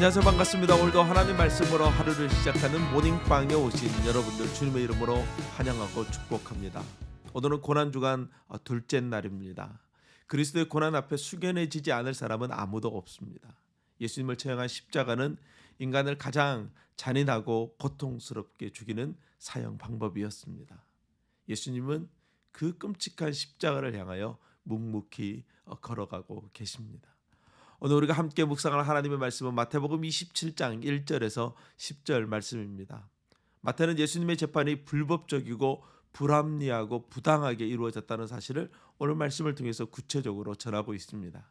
안녕하세요. 반갑습니다. 오늘도 하나님 말씀으로 하루를 시작하는 모닝빵에 오신 여러분들 주님의 이름으로 환영하고 축복합니다. 오늘은 고난 주간 어, 둘째 날입니다. 그리스도의 고난 앞에 숙연해지지 않을 사람은 아무도 없습니다. 예수님을 처형한 십자가는 인간을 가장 잔인하고 고통스럽게 죽이는 사형 방법이었습니다. 예수님은 그 끔찍한 십자가를 향하여 묵묵히 어, 걸어가고 계십니다 오늘 우리가 함께 묵상할 하나님의 말씀은 마태복음 27장 1절에서 10절 말씀입니다. 마태는 예수님의 재판이 불법적이고 불합리하고 부당하게 이루어졌다는 사실을 오늘 말씀을 통해서 구체적으로 전하고 있습니다.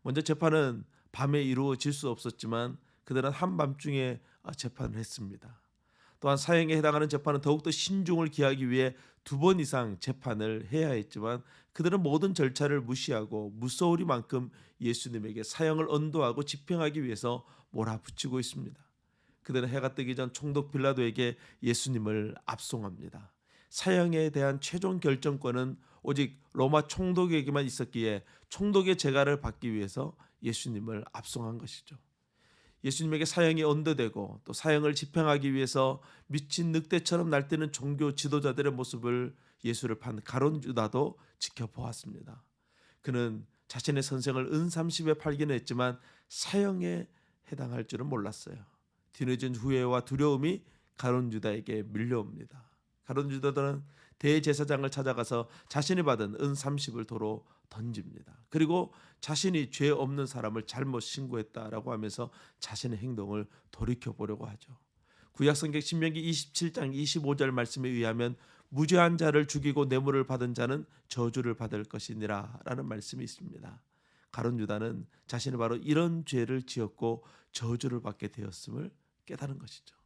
먼저 재판은 밤에 이루어질 수 없었지만 그들은 한밤중에 재판을 했습니다. 또한 사형에 해당하는 재판은 더욱더 신중을 기하기 위해 두 번 이상 재판을 해야 했지만 그들은 모든 절차를 무시하고 무서우리만큼 예수님에게 사형을 언도하고 집행하기 위해서 몰아붙이고 있습니다. 그들은 해가 뜨기 전 총독 빌라도에게 예수님을 압송합니다. 사형에 대한 최종 결정권은 오직 로마 총독에게만 있었기에 총독의 재가를 받기 위해서 예수님을 압송한 것이죠. 예수님에게 사형이 언도되고 또 사형을 집행하기 위해서 미친 늑대처럼 날뛰는 종교 지도자들의 모습을 예수를 판 가론 유다도 지켜보았습니다. 그는 자신의 선생을 은 30에 팔기는 했지만 사형에 해당할 줄은 몰랐어요. 뒤늦은 후회와 두려움이 가론 유다에게 밀려옵니다. 가론 유다는 대제사장을 찾아가서 자신이 받은 은 30을 도로 던집니다. 그리고 자신이 죄 없는 사람을 잘못 신고했다라고 하면서 자신의 행동을 돌이켜 보려고 하죠. 구약성경 신명기 27장 25절 말씀에 의하면 무죄한 자를 죽이고 뇌물을 받은 자는 저주를 받을 것이니라라는 말씀이 있습니다. 가론 유다는 자신이 바로 이런 죄를 지었고 저주를 받게 되었음을 깨달은 것이죠.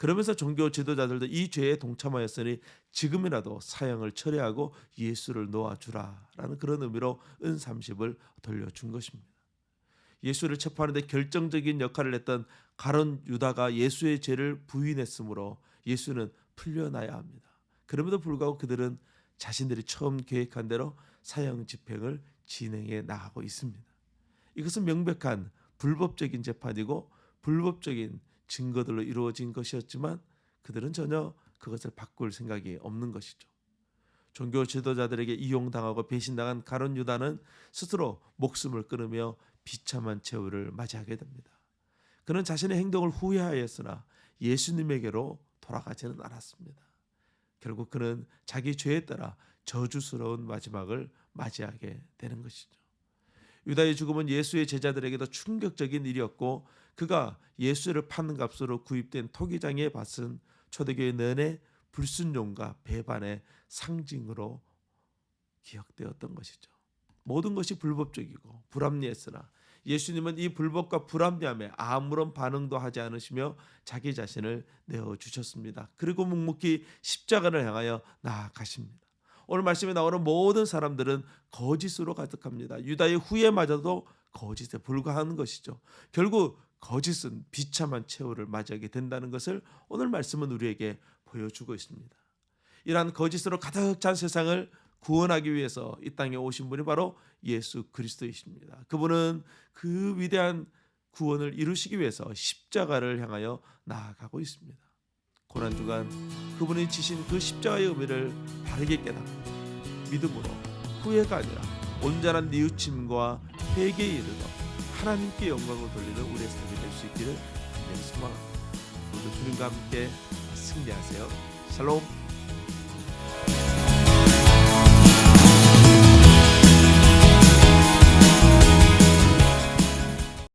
그러면서 종교 지도자들도 이 죄에 동참하였으니 지금이라도 사형을 철회하고 예수를 놓아주라라는 그런 의미로 은 30을 돌려준 것입니다. 예수를 체포하는데 결정적인 역할을 했던 가론 유다가 예수의 죄를 부인했으므로 예수는 풀려나야 합니다. 그럼에도 불구하고 그들은 자신들이 처음 계획한 대로 사형 집행을 진행해 나가고 있습니다. 이것은 명백한 불법적인 재판이고 불법적인 증거들로 이루어진 것이었지만 그들은 전혀 그것을 바꿀 생각이 없는 것이죠. 종교 지도자들에게 이용당하고 배신당한 가론 유다는 스스로 목숨을 끊으며 비참한 최후를 맞이하게 됩니다. 그는 자신의 행동을 후회하였으나 예수님에게로 돌아가지는 않았습니다. 결국 그는 자기 죄에 따라 저주스러운 마지막을 맞이하게 되는 것이죠. 유다의 죽음은 예수의 제자들에게도 충격적인 일이었고 그가 예수를 파는 값으로 구입된 토기장의 밭은 초대교회 내내 불순종과 배반의 상징으로 기억되었던 것이죠. 모든 것이 불법적이고 불합리했으나 예수님은 이 불법과 불합리함에 아무런 반응도 하지 않으시며 자기 자신을 내어 주셨습니다. 그리고 묵묵히 십자가를 향하여 나아가십니다. 오늘 말씀에 나오는 모든 사람들은 거짓으로 가득합니다. 유다의 후회마저도 거짓에 불과한 것이죠. 결국 거짓은 비참한 최후를 맞이하게 된다는 것을 오늘 말씀은 우리에게 보여주고 있습니다. 이러한 거짓으로 가득 찬 세상을 구원하기 위해서 이 땅에 오신 분이 바로 예수 그리스도이십니다. 그분은 그 위대한 구원을 이루시기 위해서 십자가를 향하여 나아가고 있습니다. 고난 주간 그분이 지신 그 십자가의 의미를 바르게 깨닫고 믿음으로 후회가 아니라 온전한 뉘우침과 회개에 이르러 하나님께 영광을 돌리는 우리의 삶이 될 수 있기를 간절히 소망합니다. 오늘도 주님과 함께 승리하세요. 샬롬.